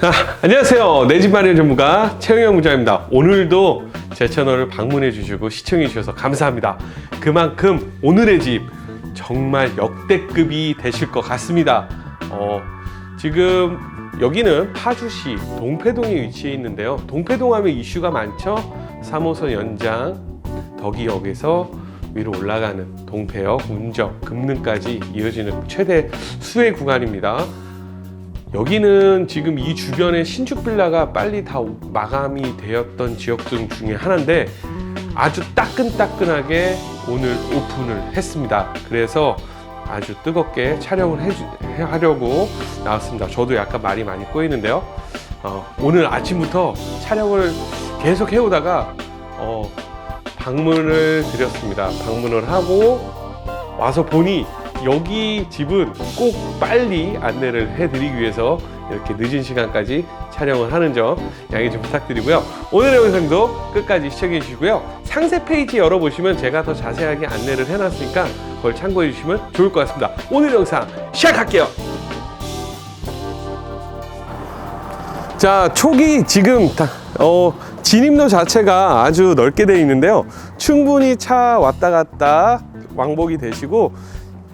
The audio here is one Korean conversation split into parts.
자, 안녕하세요. 내 집 마련 전문가 최영영 문자입니다. 오늘도 제 채널을 방문해 주시고 시청해 주셔서 감사합니다. 그만큼 오늘의 집 정말 역대급이 되실 것 같습니다. 어, 지금 여기는 파주시 동패동에 위치해 있는데요. 동패동 하면 이슈가 많죠. 3호선 연장 덕이역에서 위로 올라가는 동패역, 운정, 금능까지 이어지는 최대 수혜 구간입니다. 여기는 지금 이 주변에 신축 빌라가 빨리 다 마감이 되었던 지역들 중에 하나인데 아주 따끈따끈하게 오늘 오픈을 했습니다. 그래서 아주 뜨겁게 촬영을 해주, 해- 하려고 나왔습니다. 저도 약간 말이 많이 꼬이는데요. 어, 오늘 아침부터 촬영을 계속 해오다가 어, 방문을 드렸습니다. 방문을 하고 와서 보니 여기 집은 꼭 빨리 안내를 해드리기 위해서 이렇게 늦은 시간까지 촬영을 하는 점 양해 좀 부탁드리고요. 오늘의 영상도 끝까지 시청해 주시고요. 상세 페이지 열어보시면 제가 더 자세하게 안내를 해놨으니까 그걸 참고해 주시면 좋을 것 같습니다. 오늘 영상 시작할게요. 자, 촉이 지금 다, 어, 진입로 자체가 아주 넓게 되어 있는데요. 충분히 차 왔다 갔다 왕복이 되시고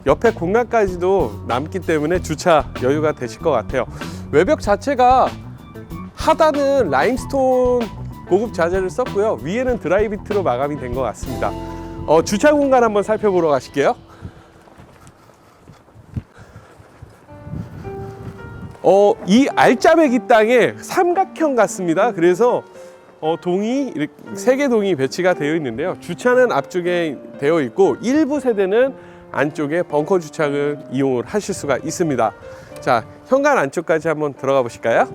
옆에 공간까지도 남기 때문에 주차 여유가 되실 것 같아요. 외벽 자체가 하단은 라임스톤 고급 자재를 썼고요. 위에는 드라이비트로 마감이 된 것 같습니다. 어, 주차 공간 한번 살펴보러 가실게요. 어, 이 알짜배기 땅에 삼각형 같습니다. 그래서 어, 동이 이렇게 세개 동이 배치가 되어 있는데요. 주차는 앞쪽에 되어 있고 일부 세대는 안쪽에 벙커 주차를 이용을 하실 수가 있습니다. 자, 현관 안쪽까지 한번 들어가 보실까요?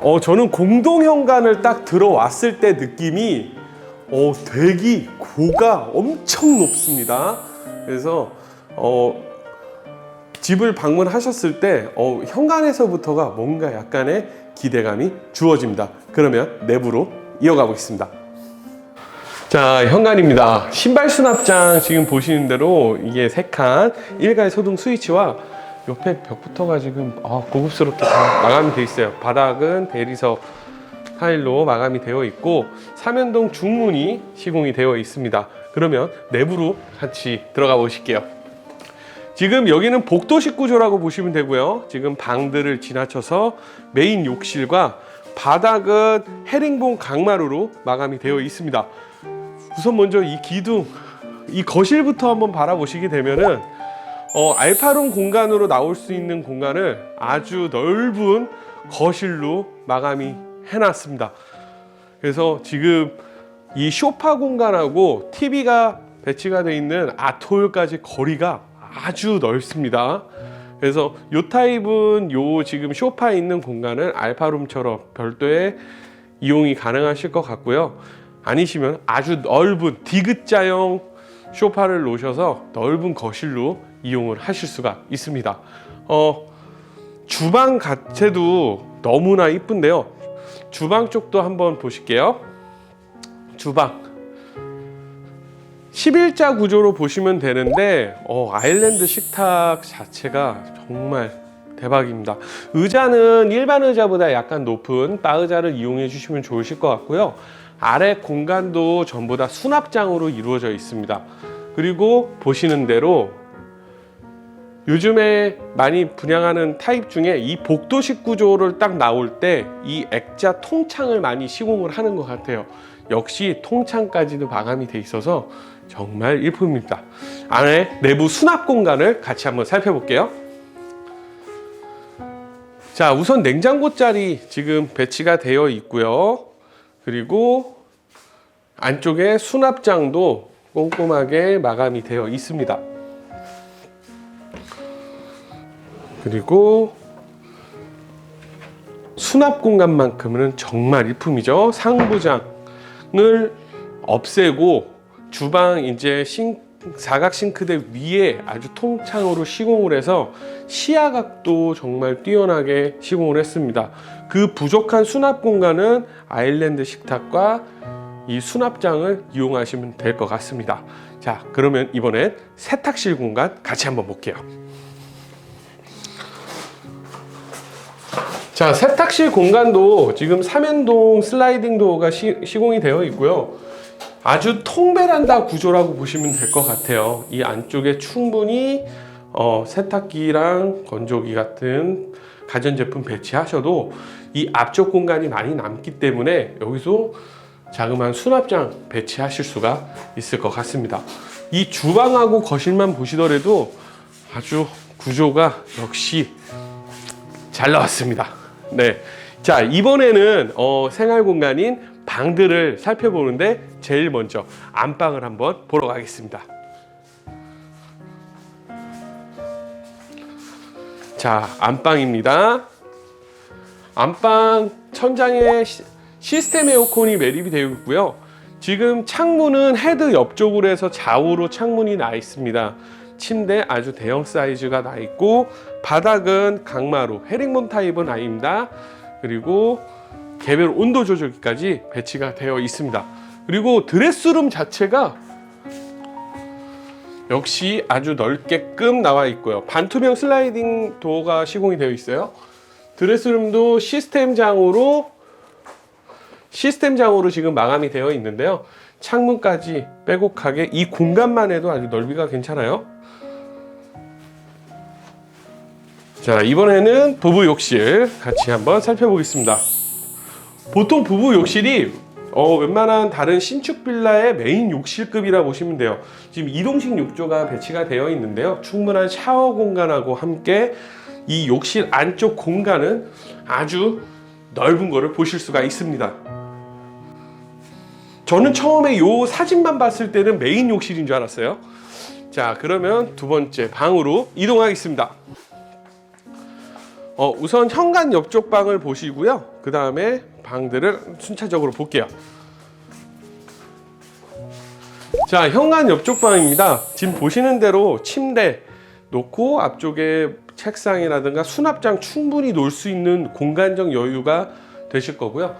어, 저는 공동 현관을 딱 들어왔을 때 느낌이 어, 되게 고가 엄청 높습니다. 그래서 어, 집을 방문하셨을 때 어, 현관에서부터가 뭔가 약간의 기대감이 주어집니다. 그러면 내부로 이어가 보겠습니다. 자, 현관입니다. 신발 수납장 지금 보시는 대로 이게 세 칸, 일괄 소등 스위치와 옆에 벽부터가 지금 아, 고급스럽게 다 마감이 되어 있어요. 바닥은 대리석 타일로 마감이 되어 있고 삼연동 중문이 시공이 되어 있습니다. 그러면 내부로 같이 들어가 보실게요. 지금 여기는 복도식 구조라고 보시면 되고요. 지금 방들을 지나쳐서 메인 욕실과 바닥은 헤링본 강마루로 마감이 되어 있습니다. 우선 먼저 이 기둥, 이 거실부터 한번 바라보시게 되면은 어, 알파룸 공간으로 나올 수 있는 공간을 아주 넓은 거실로 마감이 해놨습니다. 그래서 지금 이 쇼파 공간하고 TV가 배치가 되어 있는 아트홀까지 거리가 아주 넓습니다. 그래서 요 타입은 요 지금 쇼파에 있는 공간을 알파룸처럼 별도의 이용이 가능하실 것 같고요. 아니시면 아주 넓은 디귿자형 쇼파를 놓으셔서 넓은 거실로 이용을 하실 수가 있습니다. 어, 주방 자체도 너무나 이쁜데요. 주방 쪽도 한번 보실게요. 주방. 11자 구조로 보시면 되는데 어, 아일랜드 식탁 자체가 정말 대박입니다. 의자는 일반 의자보다 약간 높은 바 의자를 이용해 주시면 좋으실 것 같고요. 아래 공간도 전부 다 수납장으로 이루어져 있습니다. 그리고 보시는 대로 요즘에 많이 분양하는 타입 중에 이 복도식 구조를 딱 나올 때 이 액자 통창을 많이 시공을 하는 것 같아요. 역시 통창까지도 마감이 돼 있어서 정말 일품입니다. 안에 내부 수납 공간을 같이 한번 살펴볼게요. 자, 우선 냉장고 자리 지금 배치가 되어 있고요. 그리고 안쪽에 수납장도 꼼꼼하게 마감이 되어 있습니다. 그리고 수납 공간만큼은 정말 일품이죠. 상부장을 없애고 주방 이제 싱, 사각 싱크대 위에 아주 통창으로 시공을 해서 시야각도 정말 뛰어나게 시공을 했습니다. 그 부족한 수납 공간은 아일랜드 식탁과 이 수납장을 이용하시면 될 것 같습니다. 자, 그러면 이번엔 세탁실 공간 같이 한번 볼게요. 자, 세탁실 공간도 지금 삼연동 슬라이딩 도어가 시, 시공이 되어 있고요. 아주 통베란다 구조라고 보시면 될 것 같아요. 이 안쪽에 충분히 어, 세탁기랑 건조기 같은 가전제품 배치하셔도 이 앞쪽 공간이 많이 남기 때문에 여기서 자그마한 수납장 배치하실 수가 있을 것 같습니다. 이 주방하고 거실만 보시더라도 아주 구조가 역시 잘 나왔습니다. 네. 자, 이번에는 어, 생활 공간인 방들을 살펴보는데 제일 먼저 안방을 한번 보러 가겠습니다. 자, 안방입니다. 안방 천장에 시, 시스템 에어컨이 매립이 되어 있고요. 지금 창문은 헤드 옆쪽으로 해서 좌우로 창문이 나 있습니다. 침대 아주 대형 사이즈가 나 있고 바닥은 강마루 헤링본 타입은 아닙니다. 그리고 개별 온도 조절기까지 배치가 되어 있습니다. 그리고 드레스룸 자체가 역시 아주 넓게끔 나와 있고요. 반투명 슬라이딩 도어가 시공이 되어 있어요. 드레스룸도 시스템장으로 시스템장으로 지금 마감이 되어 있는데요. 창문까지 빼곡하게 이 공간만 해도 아주 넓이가 괜찮아요. 자, 이번에는 부부 욕실 같이 한번 살펴보겠습니다. 보통 부부 욕실이 어, 웬만한 다른 신축 빌라의 메인 욕실급이라 보시면 돼요. 지금 이동식 욕조가 배치가 되어 있는데요. 충분한 샤워 공간하고 함께 이 욕실 안쪽 공간은 아주 넓은 거를 보실 수가 있습니다. 저는 처음에 요 사진만 봤을 때는 메인 욕실인 줄 알았어요. 자, 그러면 두 번째 방으로 이동하겠습니다. 어, 우선 현관 옆쪽 방을 보시고요. 그 다음에 방들을 순차적으로 볼게요. 자, 현관 옆쪽 방입니다. 지금 보시는 대로 침대 놓고 앞쪽에 책상이라든가 수납장 충분히 놓을 수 있는 공간적 여유가 되실 거고요.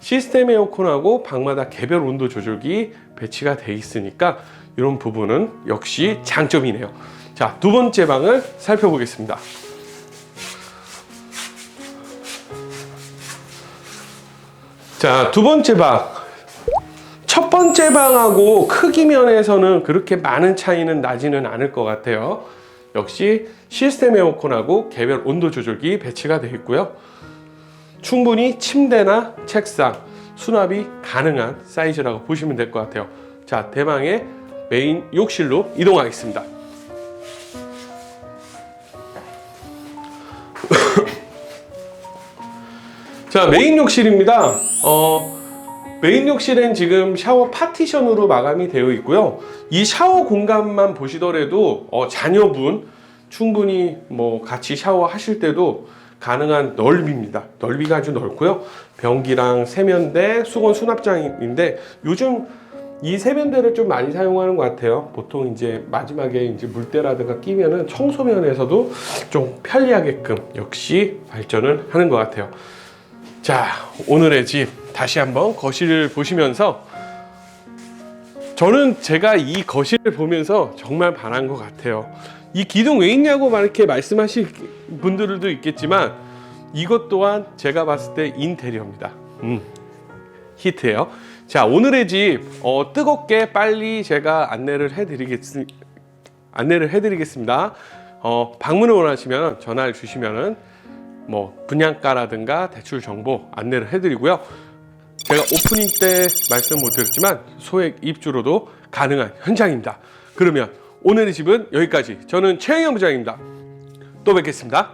시스템 에어컨하고 방마다 개별 온도 조절기 배치가 돼 있으니까 이런 부분은 역시 장점이네요. 자, 두 번째 방을 살펴보겠습니다. 자, 두 번째 방. 첫 번째 방하고 크기 면에서는 그렇게 많은 차이는 나지는 않을 것 같아요. 역시 시스템 에어컨하고 개별 온도 조절기 배치가 되어 있고요. 충분히 침대나 책상, 수납이 가능한 사이즈라고 보시면 될 것 같아요. 자, 대망의 메인 욕실로 이동하겠습니다. 자, 메인 욕실입니다. 어, 메인 욕실엔 지금 샤워 파티션으로 마감이 되어 있고요. 이 샤워 공간만 보시더라도 어, 자녀분 충분히 뭐 같이 샤워하실 때도 가능한 넓이입니다. 넓이가 아주 넓고요. 변기랑 세면대, 수건 수납장인데 요즘 이 세면대를 좀 많이 사용하는 것 같아요. 보통 이제 마지막에 이제 물때라든가 끼면은 청소면에서도 좀 편리하게끔 역시 발전을 하는 것 같아요. 자, 오늘의 집 다시 한번 거실을 보시면서 저는 제가 이 거실을 보면서 정말 반한 것 같아요. 이 기둥 왜 있냐고 막 이렇게 말씀하실 분들도 있겠지만 이것 또한 제가 봤을 때 인테리어입니다. 음, 히트예요. 자 오늘의 집 어, 뜨겁게 빨리 제가 안내를 해드리겠 안내를 해드리겠습니다. 어, 방문을 원하시면 전화를 주시면은 뭐 분양가라든가 대출 정보 안내를 해드리고요. 제가 오프닝 때 말씀 못 드렸지만 소액 입주로도 가능한 현장입니다. 그러면 오늘의 집은 여기까지. 저는 최영영 부장입니다. 또 뵙겠습니다.